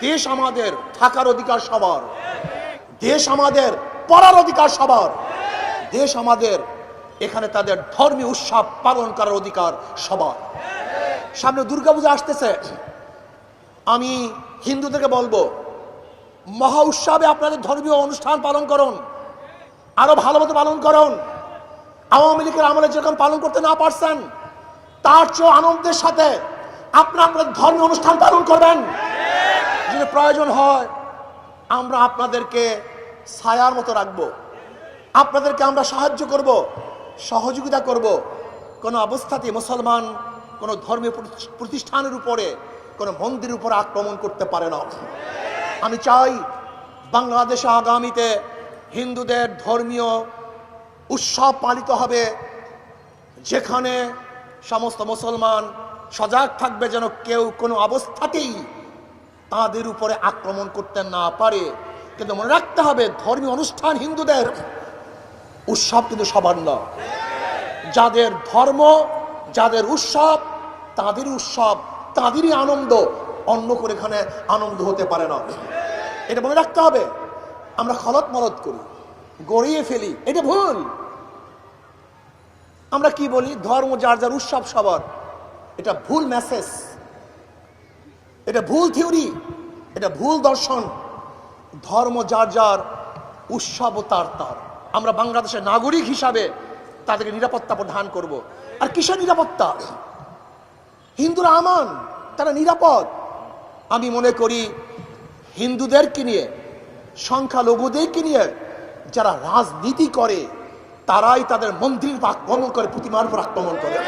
দেশ আমাদের থাকার অধিকার সবার। দেশ আমাদের পড়ার অধিকার সবার। দেশ আমাদের এখানে তাদের ধর্মীয় উৎসব পালন করার অধিকার সবার। সামনে দুর্গাপূজা আসতেছে। আমি হিন্দুদেরকে বলব, মহা উৎসবে আপনাদের ধর্মীয় অনুষ্ঠান পালন করুন। আরও ভালো মতো পালন করুন। আওয়ামী লীগের আমলে যেরকম পালন করতে না পারছেন, তার চেয়ে আনন্দের সাথে আপনারা আপনার ধর্মীয় অনুষ্ঠান পালন করবেন। যদি প্রয়োজন হয়, আমরা আপনাদেরকে ছায়ার মতো রাখব। আপনাদেরকে আমরা সাহায্য করব, সহযোগিতা করব। কোনো অবস্থাতে মুসলমান কোনো ধর্মীয় প্রতিষ্ঠানের উপরে, কোনো মন্দির উপরে আক্রমণ করতে পারে না। আমি চাই বাংলাদেশে আগামীতে হিন্দুদের ধর্মীয় উৎসব পালিত হবে, যেখানে সমস্ত মুসলমান সজাগ থাকবে যেন কেউ কোনো অবস্থাতেই তাদের উপরে আক্রমণ করতে না পারে। কিন্তু মনে রাখতে হবে, ধর্মীয় অনুষ্ঠান হিন্দুদের উৎসব কিন্তু সবার না যাদের ধর্ম, যাদের উৎসব, তাদের উৎসব, তাদেরই আনন্দ, অন্য করে এখানে আনন্দ হতে পারে না। এটা মনে রাখতে হবে। আমরা খলত মলত করি, গড়িয়ে ফেলি, এটা ভুল। আমরা কি বলি? ধর্ম যার যার উৎসব সবার, এটা ভুল মেসেজ এটা ভুল থিওরি, এটা ভুল দর্শন। ধর্ম যার যার, উৎসব তার তার। আমরা বাংলাদেশের নাগরিক হিসাবে তাদেরকে নিরাপত্তা প্রদান করব। আর কিসের নিরাপত্তা? হিন্দুরা আমান, তারা নিরাপদ। আমি মনে করি হিন্দুদেরকে নিয়ে, সংখ্যালঘুদেরকে নিয়ে যারা রাজনীতি করে, তারাই তাদের মন্দির আক্রমণ করে, প্রতিমার উপর আক্রমণ করে।